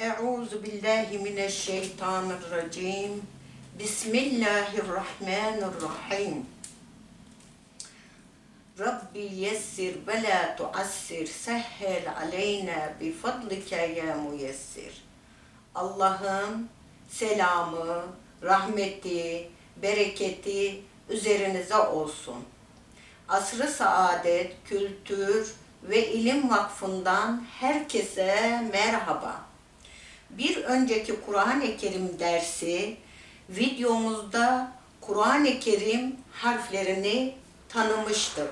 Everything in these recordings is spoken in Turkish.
Euzu billahi mineşşeytanirracim. Bismillahirrahmanirrahim. Rabbi yessir ve la tuassir. Sehhel aleyna bi fadlike ya müyessir. Allah'ın selamı, rahmeti, bereketi üzerinize olsun. Asrı Saadet Kültür ve İlim Vakfı'ndan herkese merhaba. Bir önceki Kur'an-ı Kerim dersi videomuzda Kur'an-ı Kerim harflerini tanımıştık.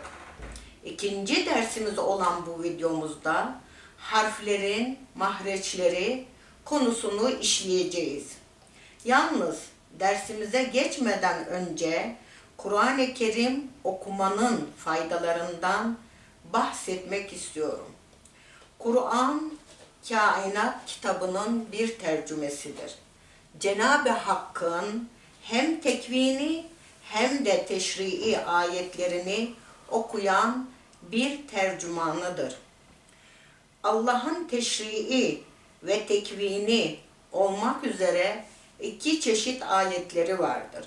İkinci dersimiz olan bu videomuzda harflerin mahreçleri konusunu işleyeceğiz. Yalnız dersimize geçmeden önce Kur'an-ı Kerim okumanın faydalarından bahsetmek istiyorum. Kur'an kainat kitabının bir tercümesidir. Cenab-ı Hakk'ın hem tekvini hem de teşrii ayetlerini okuyan bir tercümanıdır. Allah'ın teşrii ve tekvini olmak üzere iki çeşit ayetleri vardır.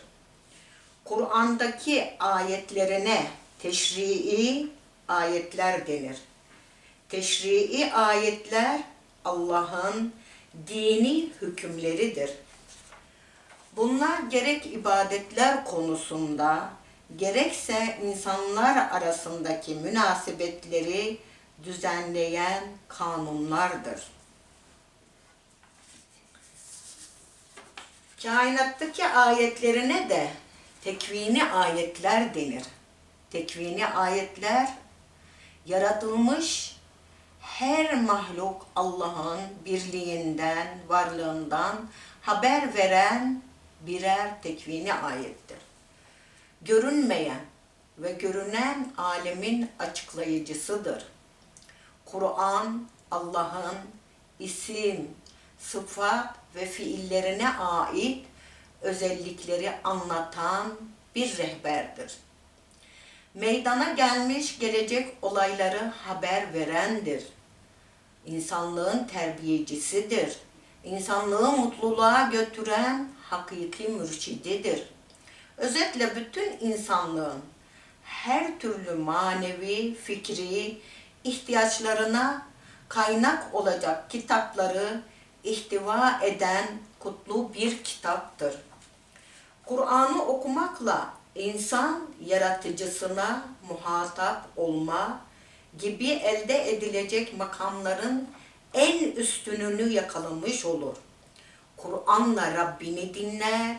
Kur'an'daki ayetlerine teşrii ayetler denir. Teşrii ayetler Allah'ın dini hükümleridir. Bunlar gerek ibadetler konusunda gerekse insanlar arasındaki münasebetleri düzenleyen kanunlardır. Kainattaki ayetlerine de tekvini ayetler denir. Tekvini ayetler yaratılmış her mahluk Allah'ın birliğinden, varlığından haber veren birer tekvini ayettir. Görünmeyen ve görünen alemin açıklayıcısıdır. Kur'an Allah'ın isim, sıfat ve fiillerine ait özellikleri anlatan bir rehberdir. Meydana gelmiş gelecek olayları haber verendir. İnsanlığın terbiyecisidir. İnsanlığı mutluluğa götüren hakiki mürşididir. Özetle bütün insanlığın her türlü manevi, fikri ihtiyaçlarına kaynak olacak kitapları ihtiva eden kutlu bir kitaptır. Kur'an'ı okumakla insan yaratıcısına muhatap olma gibi elde edilecek makamların en üstününü yakalamış olur. Kur'an'la Rabbini dinler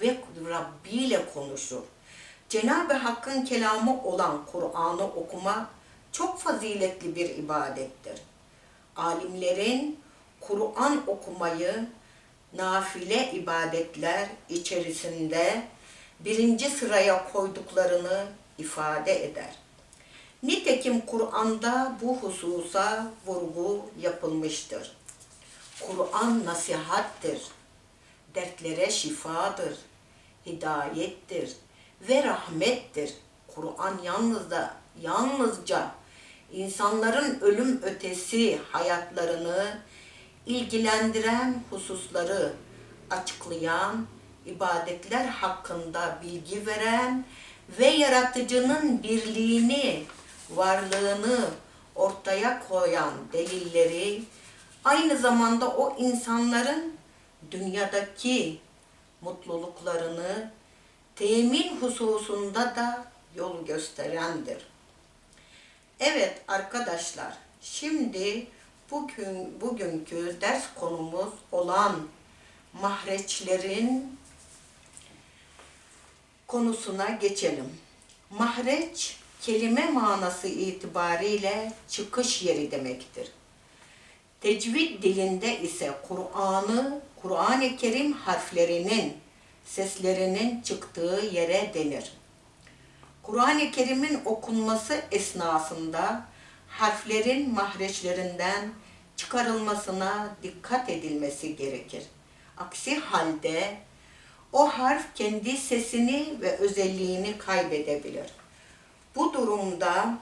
ve Rabbi ile konuşur. Cenab-ı Hakk'ın kelamı olan Kur'an'ı okuma çok faziletli bir ibadettir. Alimlerin Kur'an okumayı nafile ibadetler içerisinde birinci sıraya koyduklarını ifade eder. Nitekim Kur'an'da bu hususa vurgu yapılmıştır. Kur'an nasihattir, dertlere şifadır, hidayettir ve rahmettir. Kur'an yalnız da yalnızca insanların ölüm ötesi hayatlarını ilgilendiren hususları açıklayan, ibadetler hakkında bilgi veren ve yaratıcının birliğini, varlığını ortaya koyan delilleri aynı zamanda o insanların dünyadaki mutluluklarını temin hususunda da yol gösterendir. Evet arkadaşlar, şimdi bugün bugünkü ders konumuz olan mahreçlerin konusuna geçelim. Mahreç kelime manası itibariyle çıkış yeri demektir. Tecvid dilinde ise Kur'an'ı, Kur'an-ı Kerim harflerinin, seslerinin çıktığı yere denir. Kur'an-ı Kerim'in okunması esnasında harflerin mahreçlerinden çıkarılmasına dikkat edilmesi gerekir. Aksi halde o harf kendi sesini ve özelliğini kaybedebilir. Bu durumda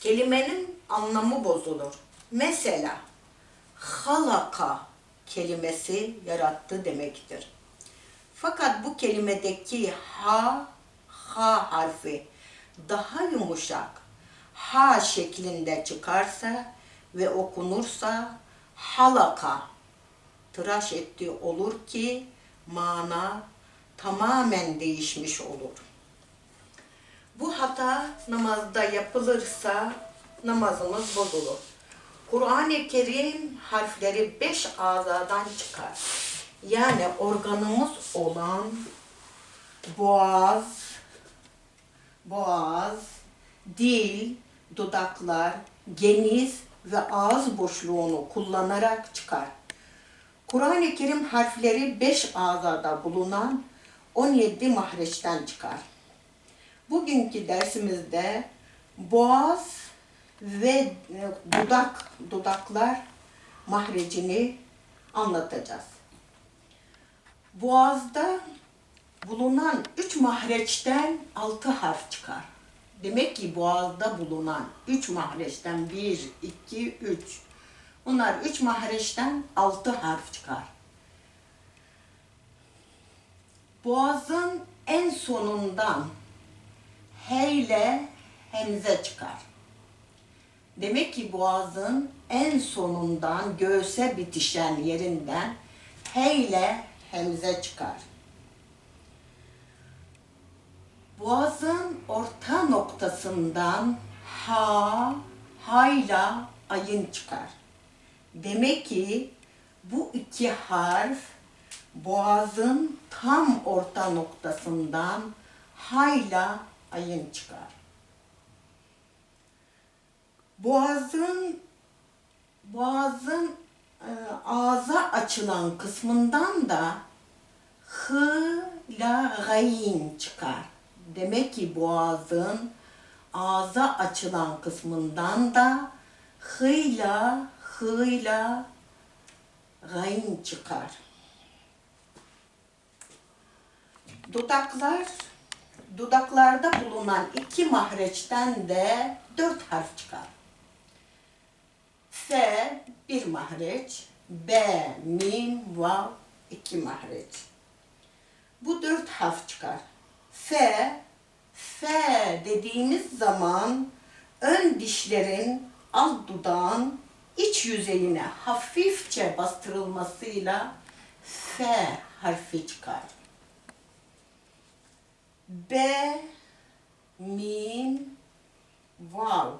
kelimenin anlamı bozulur. Mesela halaka kelimesi yarattı demektir. Fakat bu kelimedeki ha, ha harfi daha yumuşak ha şeklinde çıkarsa ve okunursa halaka tıraş etti olur ki mana tamamen değişmiş olur. Bu hata namazda yapılırsa namazımız bozulur. Kur'an-ı Kerim harfleri beş azadan çıkar. Yani organımız olan boğaz, boğaz, dil, dudaklar, geniz ve ağız boşluğunu kullanarak çıkar. Kur'an-ı Kerim harfleri beş azada bulunan 17 mahreçten çıkar. Bugünkü dersimizde boğaz ve dudak, dudaklar mahrecini anlatacağız. Boğazda bulunan üç mahreçten altı harf çıkar. Demek ki boğazda bulunan üç mahreçten bir, iki, üç. Bunlar üç mahreçten altı harf çıkar. Boğazın en sonundan H ile hemze çıkar. Demek ki boğazın en sonundan göğse bitişen yerinden H ile hemze çıkar. Boğazın orta noktasından ha, hayla ayın çıkar. Demek ki bu iki harf boğazın tam orta noktasından hayla ayın çıkar. Boğazın boğazın e, ağza açılan kısmından da hı la gayin çıkar. Demek ki boğazın ağza açılan kısmından da hıyla hıyla gayin çıkar. Dudaklar, dudaklarda bulunan iki mahreçten de dört harf çıkar. F bir mahreç, B, mim, vav iki mahreç. Bu dört harf çıkar. F, F dediğimiz zaman ön dişlerin alt dudağın iç yüzeyine hafifçe bastırılmasıyla F harfi çıkar. B, mim, vav.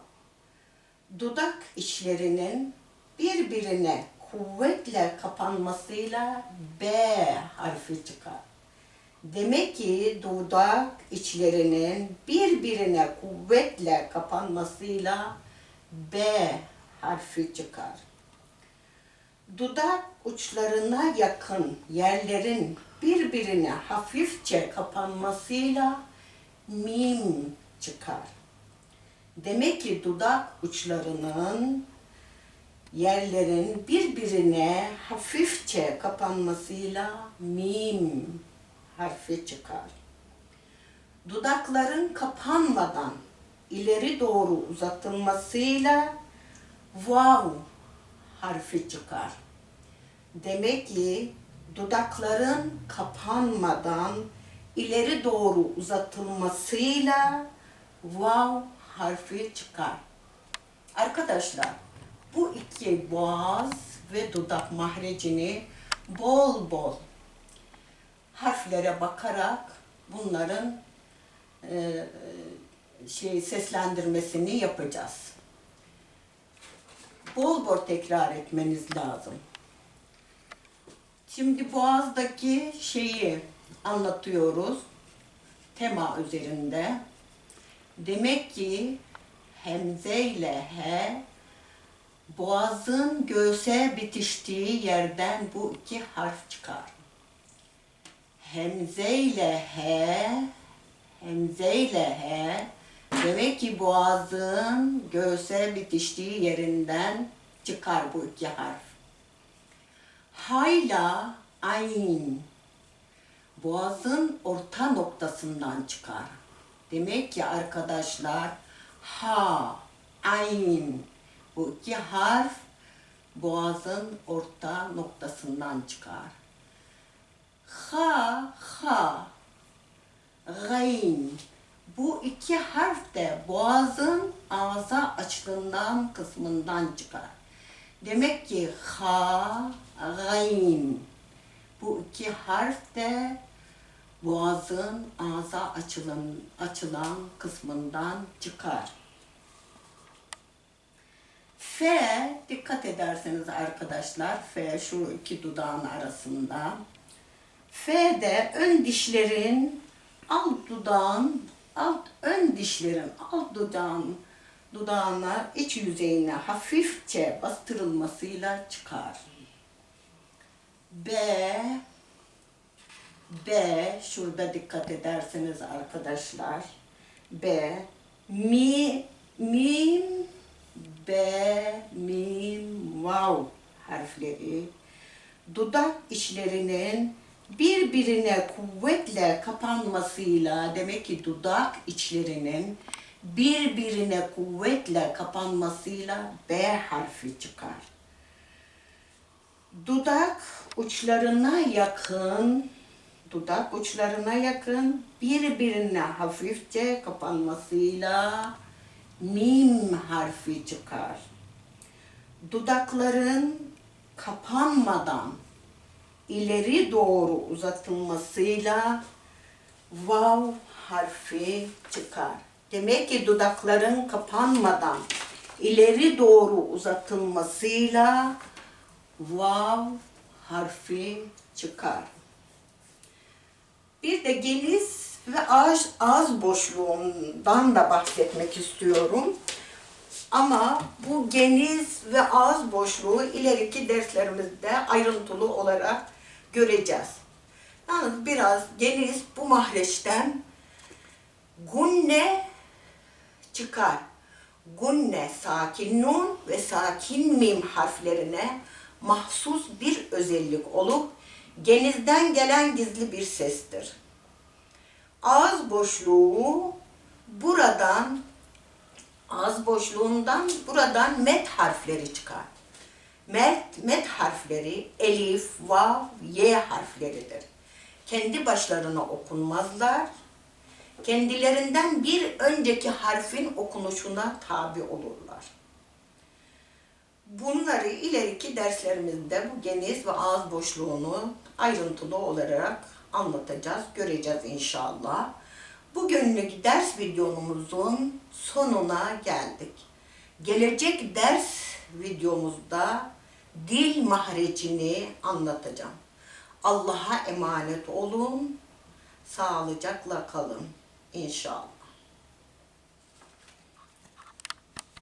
Dudak içlerinin birbirine kuvvetle kapanmasıyla B harfi çıkar. Demek ki dudak içlerinin birbirine kuvvetle kapanmasıyla B harfi çıkar. Dudak uçlarına yakın yerlerin birbirine hafifçe kapanmasıyla mim çıkar. Demek ki dudak uçlarının yerlerin birbirine hafifçe kapanmasıyla mim harfi çıkar. Dudakların kapanmadan ileri doğru uzatılmasıyla vav harfi çıkar. Demek ki dudakların kapanmadan ileri doğru uzatılmasıyla vav harfi çıkar. Arkadaşlar bu iki boğaz ve dudak mahrecini bol bol harflere bakarak bunların e, şey seslendirmesini yapacağız. Bol bol tekrar etmeniz lazım. Şimdi boğazdaki şeyi anlatıyoruz tema üzerinde. Demek ki hemze ile he boğazın göğse bitiştiği yerden bu iki harf çıkar. Hemze ile he, hemze ile he demek ki boğazın göğse bitiştiği yerinden çıkar bu iki harf. Hayla ayn boğazın orta noktasından çıkar. Demek ki arkadaşlar ha, ayn bu iki harf boğazın orta noktasından çıkar. Ha, ha, gayn. Bu iki harf de boğazın ağza açılan kısmından çıkar. Demek ki ha, gayn. Bu iki harf de boğazın ağza açılan, açılan kısmından çıkar. F, dikkat ederseniz arkadaşlar, F şu iki dudağın arasında. F de ön dişlerin alt dudağın, alt ön dişlerin alt dudağın dudağına iç yüzeyine hafifçe bastırılmasıyla çıkar. B B şurada dikkat ederseniz arkadaşlar B mi mim B mim vav harfleri dudak içlerinin birbirine kuvvetle kapanmasıyla demek ki dudak içlerinin birbirine kuvvetle kapanmasıyla B harfi çıkar. Dudak uçlarına yakın, dudak uçlarına yakın birbirine hafifçe kapanmasıyla mim harfi çıkar. Dudakların kapanmadan ileri doğru uzatılmasıyla vav harfi çıkar. Demek ki dudakların kapanmadan ileri doğru uzatılmasıyla vav harfi çıkar. Bir de geniz ve ağız, ağız boşluğundan da bahsetmek istiyorum. Ama bu geniz ve ağız boşluğu ileriki derslerimizde ayrıntılı olarak göreceğiz. Yalnız biraz geniz bu mahreçten gunne çıkar. Gunne sakin nun ve sakin mim harflerine mahsus bir özellik olup genizden gelen gizli bir sestir. Ağız boşluğu buradan ağız boşluğundan buradan met harfleri çıkar. Met, met harfleri elif, vav, y harfleridir. Kendi başlarına okunmazlar. Kendilerinden bir önceki harfin okunuşuna tabi olurlar. Bunları ileriki derslerimizde bu geniz ve ağız boşluğunu ayrıntılı olarak anlatacağız, göreceğiz inşallah. Bugünlük ders videomuzun sonuna geldik. Gelecek ders videomuzda dil mahrecini anlatacağım. Allah'a emanet olun. Sağlıcakla kalın inşallah.